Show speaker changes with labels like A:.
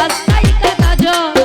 A: কাজ কাজ